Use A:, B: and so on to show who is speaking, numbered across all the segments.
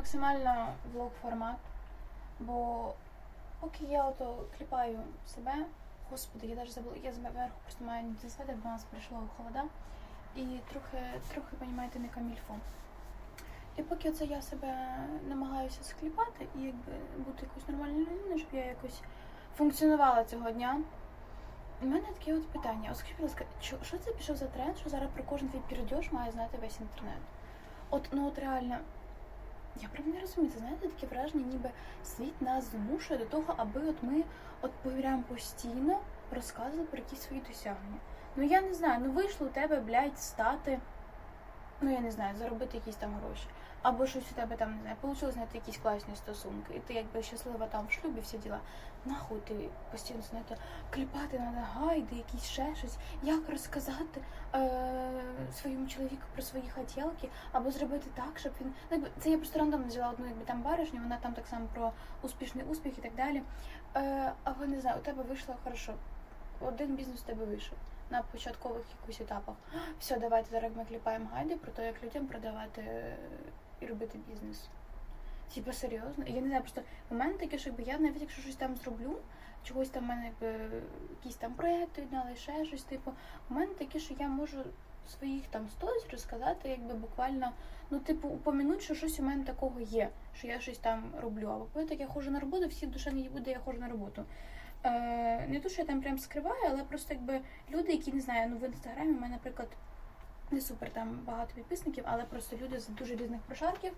A: максимально влог формат, бо поки я ото кліпаю себе, господи, я навіть забула, я зверху просто маю не звати, бо у нас прийшло холода. І трохи, трохи, понімаєте, не камільфо. І поки це я себе намагаюся скліпати і якби бути якоюсь нормальною людиною, щоб я якось функціонувала цього дня. У мене таке от питання. Скажіть, будь ласка, що, це пішов за тренд, що зараз про кожен твій перейдеш має знати весь інтернет? От, ну от реально, я прям не розумію, це знаєте, таке враження, ніби світ нас змушує до того, аби от ми от повіряємо постійно розказували про якісь свої досягнення. Ну я не знаю, ну вийшло у тебе, блядь, стати, ну я не знаю, заробити якісь там гроші. Або щось у тебе там, не знаю, вийшло знайти якісь класні стосунки, і ти якби щаслива там в шлюбі, всі діла. Нахуй ти постійно знаєте, кліпати на гайди, якісь ще щось, як розказати е- своєму чоловіку про свої хотілки, або зробити так, щоб він. Ну, якби, це я просто рандомно взяла одну якби там баришню, вона там так само про успішний успіх і так далі. Е- або не знаю, у тебе вийшло хорошо. Один бізнес у тебе вийшов на початкових якихось етапах. Все, давайте зараз ми кліпаємо гайди про те, як людям продавати е, і робити бізнес. Типа серйозно. Я не знаю, просто у мене таке, що якби я навіть якщо щось там зроблю, чогось там в мене якби якісь там проекти віддали, ще щось, типу, у мене таке, що я можу своїх там сторіс розказати, якби буквально, ну, типу, упомянуть, що щось у мене такого є, що я щось там роблю. Або так я ходжу на роботу, всі душа не буде, я ходжу на роботу. Е, не то, що я там прям скриваю, але просто якби люди, які не знаю, ну в інстаграмі в мене, наприклад, не супер там багато підписників, але просто люди з дуже різних прошарків,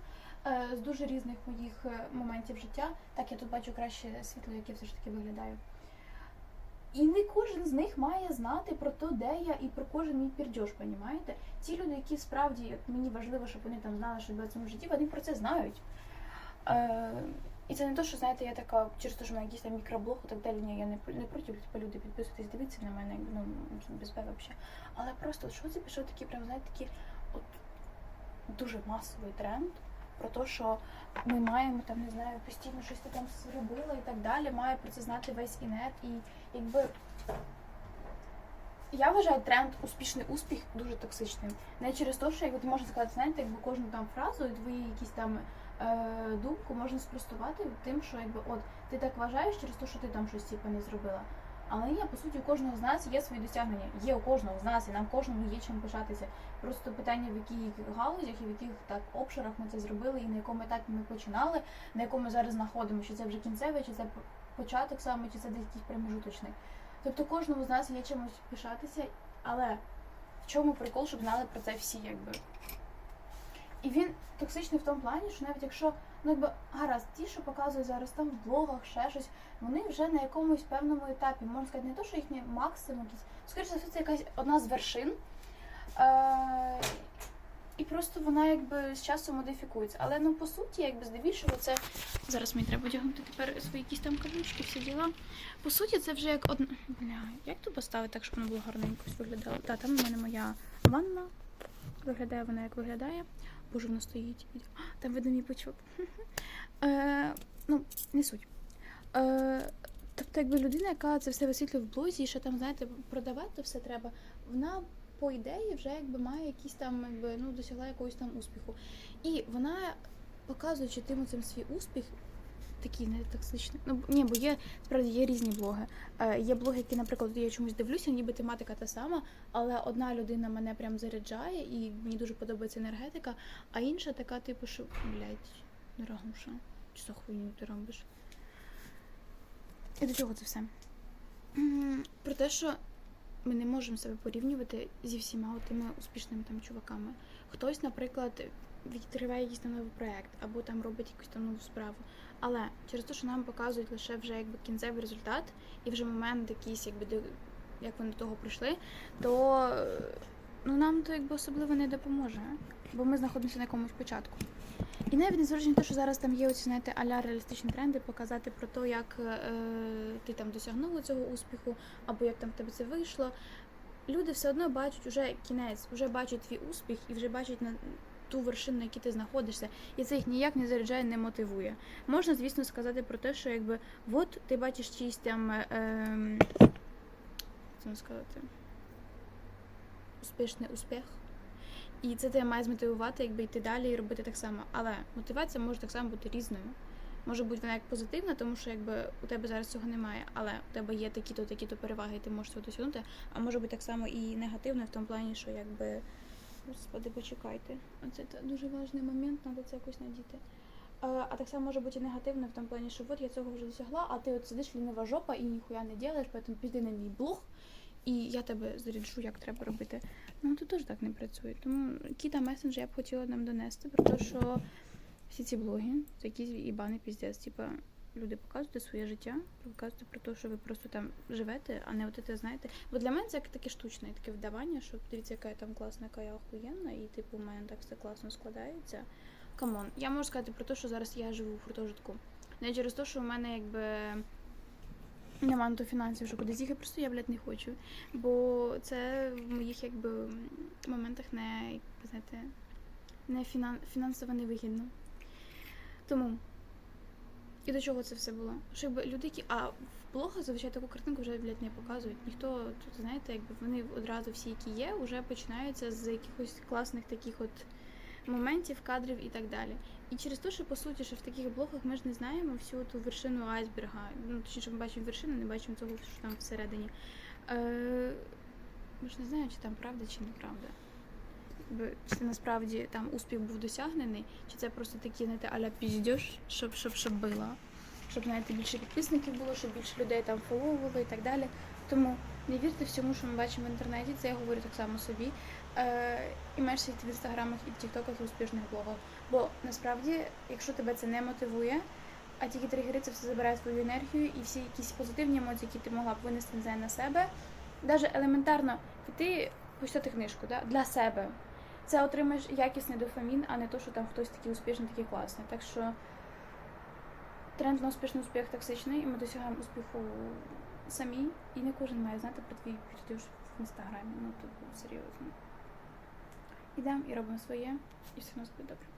A: е, з дуже різних моїх е, моментів життя. Так я тут бачу краще світло, яке все ж таки виглядаю. І не кожен з них має знати про те, де я і про кожен мій пірдьош, понімаєте? Ті люди, які справді мені важливо, щоб вони там знали, що в цьому житті, вони про це знають. Е, і це не то, що знаєте, я така, через те, що мене якийсь там мікроблог і так далі. Ні, я не, не проти, типу, люди підписуйтесь, дивіться на мене, ну без тебе взагалі. Але просто що це пішов такий, прям знаєте, такий от дуже масовий тренд про те, що ми маємо там, не знаю, постійно щось ти там зробила і так далі. Має про це знати весь інет. І якби я вважаю тренд успішний успіх дуже токсичним. Не через те, що якби ти можеш сказати, знаєте, якби кожну там фразу і твої якісь там думку можна спростувати тим, що якби от ти так вважаєш через те, що ти там щось типу, не зробила. Але є, по суті, у кожного з нас є свої досягнення. Є у кожного з нас, і нам кожному є чим пишатися. Просто питання, в яких галузях і в яких так обширах ми це зробили, і на якому етапі ми починали, на якому зараз знаходимо, чи це вже кінцевий, чи це початок саме, чи це десь якийсь промежуточний. Тобто кожному з нас є чимось пишатися, але в чому прикол, щоб знали про це всі, якби. І він токсичний в тому плані, що навіть якщо ну якби гаразд, ті, що показують зараз там в блогах, ще щось, вони вже на якомусь певному етапі, можна сказати, не то, що їхній максимум якийсь, скоріше за все, це якась одна з вершин. Е- і просто вона якби з часом модифікується. Але ну по суті, якби здебільшого, це зараз мені треба одягнути тепер свої якісь там каблучки, всі діла. По суті, це вже як одна. Бля, як тут поставити так, щоб воно було гарненько виглядало? Та там у мене моя ванна. Виглядає вона як виглядає. Боже, воно стоїть. Там видно мій пучок. Е, ну, не суть. Е, тобто, якби людина, яка це все висвітлює в блозі, і що там, знаєте, продавати все треба, вона по ідеї вже якби має якийсь там, якби ну досягла якогось там успіху. І вона, показуючи тим цим свій успіх, такий не токсичний. Ну ні, бо є справді є різні блоги. Е, є блоги, які, наприклад, я чомусь дивлюся, ніби тематика та сама, але одна людина мене прям заряджає, і мені дуже подобається енергетика, а інша така, типу, що блядь, дорогуша, що за хуйню ти робиш? І до чого це все? Про те, що ми не можемо себе порівнювати зі всіма тими успішними там чуваками. Хтось, наприклад, відкриває якийсь там новий проект або там робить якусь там нову справу. Але через те, що нам показують лише вже якби кінцевий результат і вже момент якийсь, якби до як вони до того прийшли, то ну нам то якби особливо не допоможе, бо ми знаходимося на якомусь початку. І навіть незважаючи на те, що зараз там є оці, знаєте, аля реалістичні тренди, показати про те, як е, ти там досягнула цього успіху, або як там в тебе це вийшло. Люди все одно бачать уже кінець, вже бачать твій успіх і вже бачать на ту вершину, на якій ти знаходишся, і це їх ніяк не заряджає, не мотивує. Можна, звісно, сказати про те, що якби от ти бачиш чийсь там. Е, е, це сказати, успішний успіх. І це тебе має змотивувати, якби йти далі і робити так само. Але мотивація може так само бути різною. Може бути вона як позитивна, тому що якби у тебе зараз цього немає, але у тебе є такі-то, такі-то переваги, і ти можеш цього досягнути. А може бути так само і негативна в тому плані, що якби. Господи, почекайте. Оце дуже важливий момент, треба це якось надіти. А, а так само може бути і негативно в тому плані, що от я цього вже досягла, а ти от сидиш лінива жопа і ніхуя не робиш, потім піди на мій блог, і я тебе заряджу, як треба робити. Ну тут теж так не працює. Тому кіта месендж я б хотіла нам донести про те, що всі ці блоги це якісь ібаний піздець. Типа люди показуєте своє життя, показуєте про те, що ви просто там живете, а не от це знаєте. Бо для мене це як таке штучне, таке вдавання, що дивіться, яка я там класна, яка я охуєнна, і типу у мене так все класно складається. Камон, я можу сказати про те, що зараз я живу в гуртожитку. Не через те, що в мене якби нема на то фінансів, що кудись їхати, просто я, блядь, не хочу. Бо це в моїх якби моментах не, знаєте, не фінан... фінансово невигідно. Тому. І до чого це все було? Що якби люди, які. А в блогах зазвичай таку картинку вже, блядь, не показують. Ніхто тут, знаєте, якби вони одразу всі, які є, вже починаються з якихось класних таких от моментів, кадрів і так далі. І через те, що по суті, що в таких блогах ми ж не знаємо всю ту вершину айсберга. Ну, точніше, ми бачимо вершину, не бачимо того, що там всередині. Е, ми ж не знаємо, чи там правда, чи неправда. Чи насправді там успіх був досягнений, чи це просто такі, знаєте, аля піздєш, щоб, щоб, щоб було. Щоб, знаєте, більше підписників було, щоб більше людей там фоловували і так далі. Тому не вірте всьому, що ми бачимо в інтернеті, це я говорю так само собі. Е, і менше сидіти в інстаграмах і в тіктоках і успішних блогах. Бо насправді, якщо тебе це не мотивує, а тільки тригери це все забирає твою енергію і всі якісь позитивні емоції, які ти могла б винести на себе, навіть елементарно піти почитати книжку да, для себе. Це отримаєш якісний дофамін, а не то, що там хтось такий успішний, такий класний. Так що тренд на успішний успіх токсичний, і ми досягаємо успіху самі, і не кожен має знати про твій підтюж в інстаграмі. Ну, тобто серйозно. Ідемо і робимо своє, і все у нас буде добре.